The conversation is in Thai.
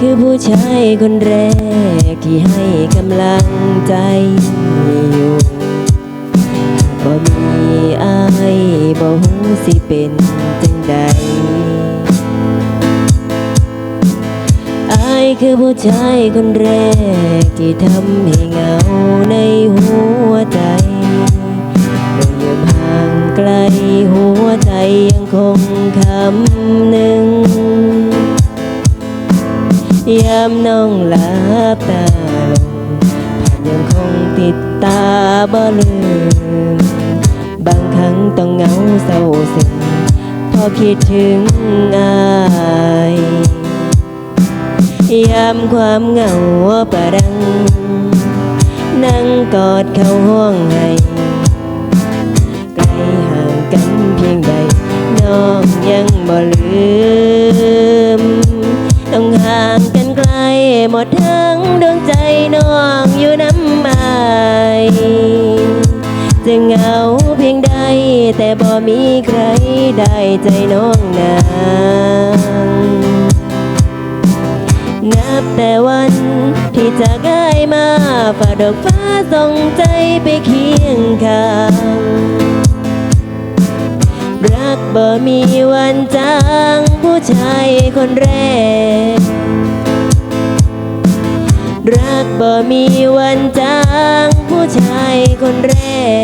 คือผู้ชายคนแรกที่ให้กำลังใจอยู่บ่มีอายบ่ฮู้สิเป็นจังใดอายคือผู้ชายคนแรกที่ทำให้เหงาในหัวใจเราอยู่ห่างไกลหัวใจยังคงคำหนึ่ง ยามน้องหลับตาลงภาพยังคงติดตาบ่ลืม บางครั้งต้องเหงาเศร้าซึมพอคิดถึงอายยามความเหงาประดัง นั่งกอดเข้าห้องให้ หมดทั้งดวงใจน้องอยู่น้ำอายจะเหงาเพียงใด แต่บ่มีใครได้ใจน้องนางนับแต่วันที่จะง่ายมาฝ่าดอกฟ้าส่งใจไปเคียงข้างรักบ่มีวันจางผู้ชายคนแรก รักบ่มีวันจางผู้ชายคนแรก